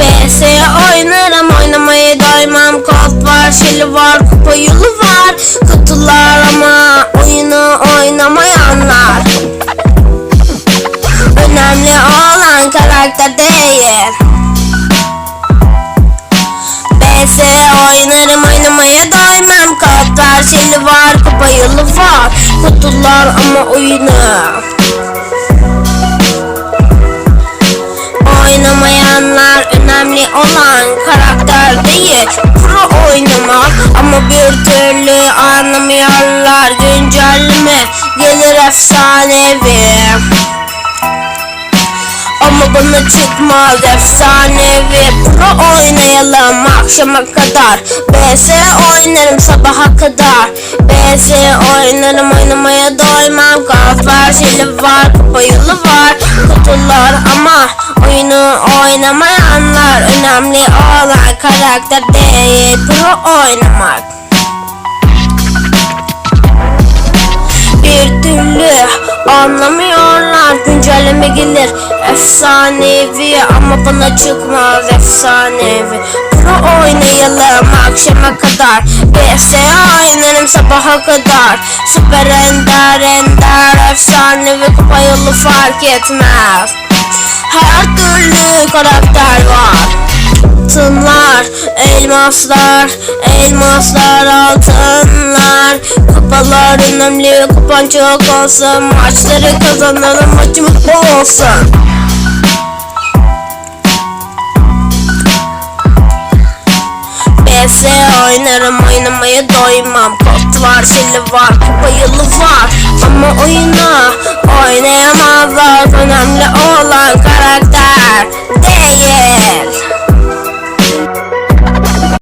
BS oynarım oynamayı doymam. Kod var şili var kupa yolu var. Kutular ama oyunu oynamayanlar. Önemli olan karakter değil. BS oynarım oynamaya doymam. Kod var şili var kupa yolu var. Kutular ama oyunu önemli olan karakter değil. Pro oynamak ama bir türlü anlamıyorlar. Güncelleme gelir efsanevi. Ama bana çıkmaz efsanevi. Pro oynayalım akşama kadar. BS oynarım sabaha kadar. BS oynarım oynamaya doymam. Gaflar zili var yolu var. Kutular ama oyunu olan karakter değil Pro oynamak. Bir türlü anlamıyorlar güncelleme gelir. Efsanevi ama bana çıkmaz efsanevi. Pro oynayalım akşama kadar. BS oynarım sabaha kadar. Süper ender ender efsanevi kupa yolu fark etmez. Her türlü karakter var elmaslar, elmaslar, altınlar. Kupalar önemli, kupan çok olsun Maçları kazanalım, maçımız bol olsun. BS oynarım, oynamaya doymam. Kod var, şili var, kupa yılı var. Ama oyunu